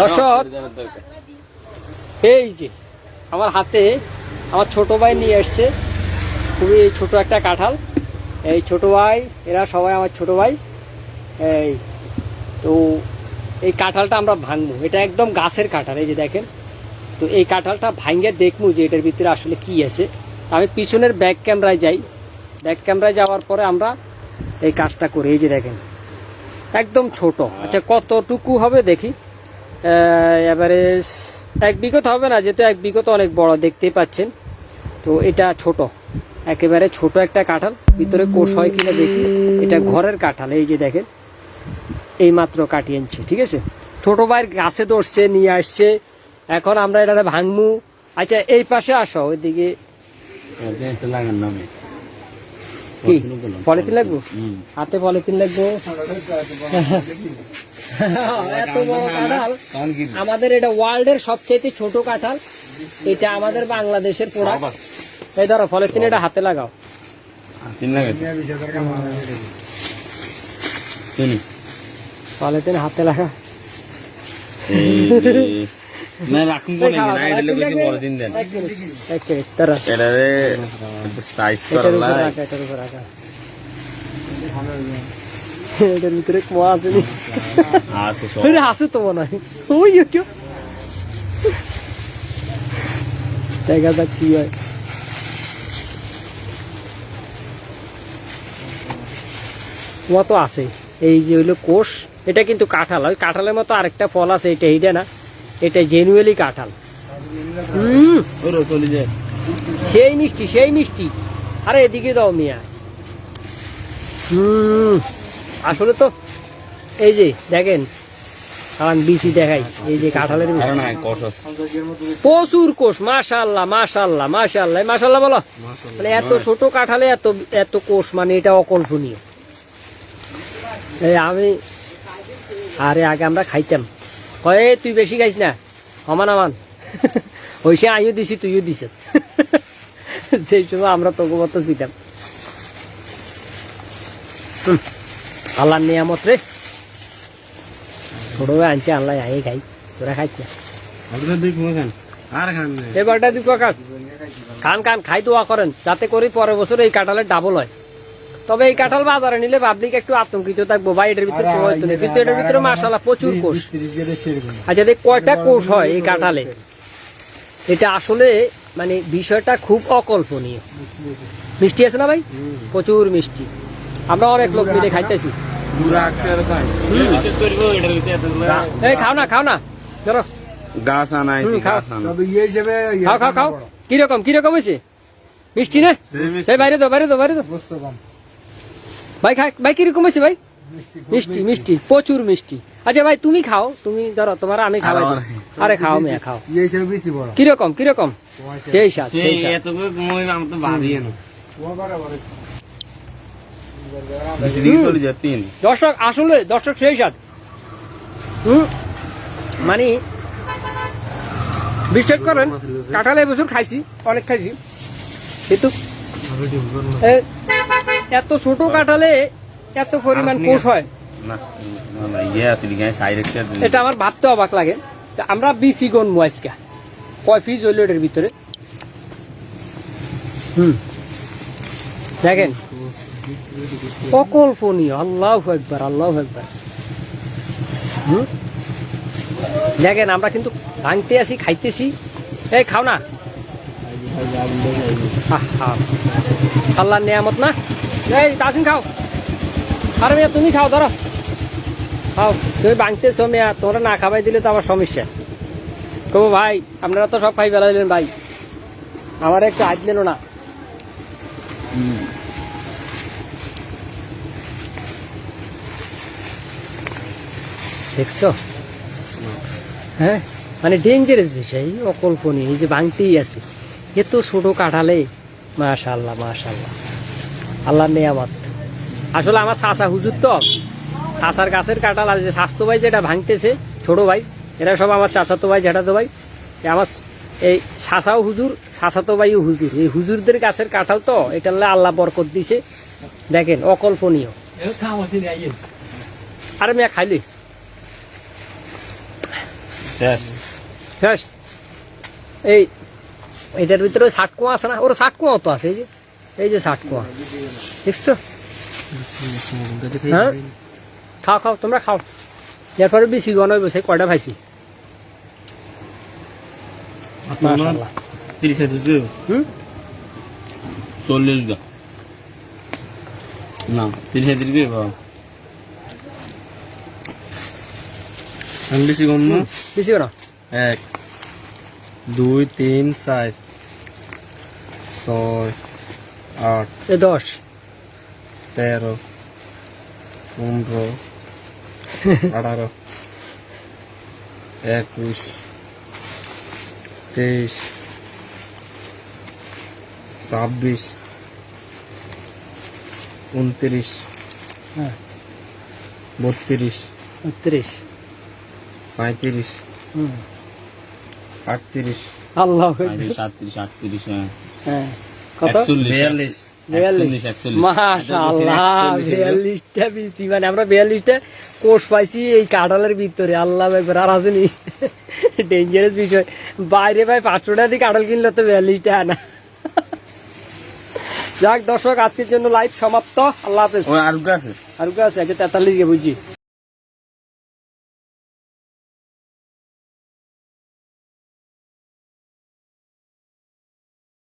দর্শক এই যে আমার হাতে আমার ছোট ভাই নিয়ে এসছে। খুবই ছোট একটা কাঁঠাল। এই ছোট ভাই এরা সবাই আমার ছোট ভাই। এই তো এই কাঁঠালটা আমরা ভাঙবো। এটা একদম গাছের কাঁঠাল এই যে দেখেন। তো এই কাঁঠালটা ভাঙে দেখব যে এটার ভিতরে আসলে কি আছে। আমি পিছনের ব্যাক ক্যামেরায় যাই। ব্যাক ক্যামেরায় যাওয়ার পরে আমরা এই কাজটা করি। এই যে দেখেন একদম ছোট। আচ্ছা কতটুকু হবে দেখি। এভারেজ এক বিঘত হবে না যেহেতু এক বিঘত অনেক বড় দেখতেই পাচ্ছেন। তো এটা ছোট একেবারে ছোট একটা কাঁঠাল ভিতরে কোষ হয় কিনা দেখি। এটা ঘরের কাঁঠাল এই যে দেখেন এই মাত্র কাটিয়ে আনছে ঠিক আছে? ছোট ভাইয়ের গাছে ধরছে নিয়ে আসছে এখন আমরা এটা ভাঙমু আচ্ছা এই পাশে আসো ওইদিকে। কি? পলিথিন লাগবো? হাতে পলিথিন লাগবো? এত বড় কাঁঠাল। আমাদের এটা ওয়ার্ল্ডের সবচেয়ে ছোট কাঁঠাল। এটা আমাদের বাংলাদেশের পোড়া এই ধরো পলিথিন এটা হাতে লাগাও। তিন লাগে পলিথিন হাতে লাগা। সাইজ করলা এটার ভিতরে কুয়া আছে নি? আরে আছে তো মনে হয়। ওই একটু। দেখা যাক কি হয়। কুয়া তো আছে। এই যে হইল কোষ এটা কিন্তু কাঁঠাল। ওই কাঁঠালের মতো আরেকটা ফল আছে এটা এইটা না? এটা জেনুয়েলি কাঁঠাল। হুম। সেই মিষ্টি সেই মিষ্টি। আরে এদিকে দাও মিয়া। হুম। আসলে তো এই যে দেখেন কারণ বিসি দেখাই এই যে কাঁঠালের প্রচুর কোষ মাশাল্লাহ মাশাল্লাহ মাশাল্লাহ মাশাল্লাহ বলো। মানে এত ছোট কাঁঠালে এত এত কোষ মানে এটা অকল্পনীয়। আমি আরে আগে আমরা খাইতাম। কয়ে তুই বেশি খাইস না? সমান আমান হইসে আমিও দিছি তুইও দিস সেই সময় আমরা তোকে মতো ছিলাম হুম, আল্লাহর নিয়ামত রে। ছোট আনছে আল্লাহ আই খাই তোরা খাইছ না। এবারটা দিব কাজ খান। খান খাই দোয়া করেন যাতে করে পরের বছর এই কাঁঠালের ডাবল হয়। তবে এই কাঁঠাল বাজারে নিলে পাবলিক একটু আতঙ্কিত থাকব। ভাই এটার ভিতরে। কিন্তু এটার ভিতরে মাসালা প্রচুর কোষ। আচ্ছা দেখ কয়টা কোষ হয় এই কাঁঠালে? এটা আসলে মানে বিষয়টা খুব অকল্পনীয়। মিষ্টি আছে না ভাই? প্রচুর মিষ্টি। আমরা অনেক লোক মিলে খাইতেছি। এই খাও না খাও না। ধরো। গাছ আনাইছি হুম, খাও। গাছ আনা তবে ইয়ে হিসেবে খাও খাও খাও। কীরকম কীরকম হয়েছে? মিষ্টি না? এই বাইরে তো বাইরে তো বাইরে তো ভাই খা ভাই কীরকম হয়েছে ভাই? মিষ্টি মিষ্টি প্রচুর মিষ্টি। আচ্ছা ভাই তুমি খাও তুমি ধরো তোমার আমি খাওয়াই আরে খাও মেয়া খাও। ইয়ে কীরকম কীরকম? সেই স্বাদ সেই সেই দর্শক আসলে দর্শক সেই স্বাদ হুম? মানে বিশ্বাস করেন কাঁঠাল এবছর খাইছি অনেক খাইছি। কিন্তু এত ছোট কাঁঠালে এত পরিমাণ কোষ হয়। ইয়ে একটা এটা আমার ভাবতে অবাক লাগে। তা আমরা বিসি গন আজকে। কয় পিস হইল এটার ভিতরে? হুম। দেখেন অকল্পনীয় আল্লাহ একবার আল্লাহ একবার দেখেন আমরা কিন্তু ভাঙতে আসি খাইতেছি। এই খাও না। আহা, আল্লাহর নিয়ামত না? এই তাসিন খাও। আরে মেয়ে তুমি খাও ধরো। খাও। তুমি ভাঙতেছো মেয়া তোমরা না খাবাই দিলে তো আমার সমস্যা। কবো ভাই আপনারা তো সব খাই ফেলা দিলেন ভাই। আমার একটু নিল না। দেখছ? হ্যাঁ? মানে ডেঞ্জারাস বিষয় অকল্পনীয় এই যে ভাঙতেই আছে। এত ছোট কাঠালে মাশাল্লাহ মাশাল্লাহ। আল্লাহ আল্লাহ নেয়ামত। আসলে আমার চাচা হুজুর তো। চাচার গাছের কাঁঠাল আর যে স্বাস্থ্য ভাই যেটা ভাঙতেছে ছোট ভাই এরা সব আমার চাচাতো ভাই জ্যাঠাতো ভাই। আমার এই শাসাও হুজুর শাসাতো ভাইও হুজুর। এই হুজুরদের গাছের কাঁঠাল তো এটা আল্লাহ বরকত দিছে। দেখেন অকল্পনীয়। আরে মেয়া খাইলি? শেষ শেষ এই এটার ভিতরে ষাট কোয়া আছে না? ওর ষাট কোয়া তো আছে এই যে এই যে ষাট কোয়া। দেখছ? হ্যাঁ? খাও খাও তোমরা খাও। এরপরে বেশি গণ হইব সেই কয়টা ভাইছি? চল্লিশ না তিরিশ হাজার দিবি বাবা আমি বেশি কম না? বেশি গণ এক দুই তিন চার ছয় আট এ দশ। তেরো পনেরো আঠারো একুশ তেইশ ছাব্বিশ উনত্রিশ হ্যাঁ। বত্রিশ। উনত্রিশ পঁয়ত্রিশ। আটত্রিশ। আল্লাহ। সাতত্রিশ আটত্রিশ হ্যাঁ। কত? বিয়াল্লিশ। বিয়াল্লিশটা পিসি মানে আমরা বিয়াল্লিশটা কোষ পাইছি এই কাঁঠালের ভিতরে। আল্লাহ একবার আর আসেনি। ডেঞ্জারাস বিষয়। বাইরে ভাই পাঁচশো টাকা দিয়ে কাঁঠাল কিনলে তো বিয়াল্লিশটা আনা যাক দর্শক আজকের জন্য লাইভ সমাপ্ত। আল্লাহ হাফেজ। আর আছে? আর আছে তেতাল্লিশ গে বুঝছি।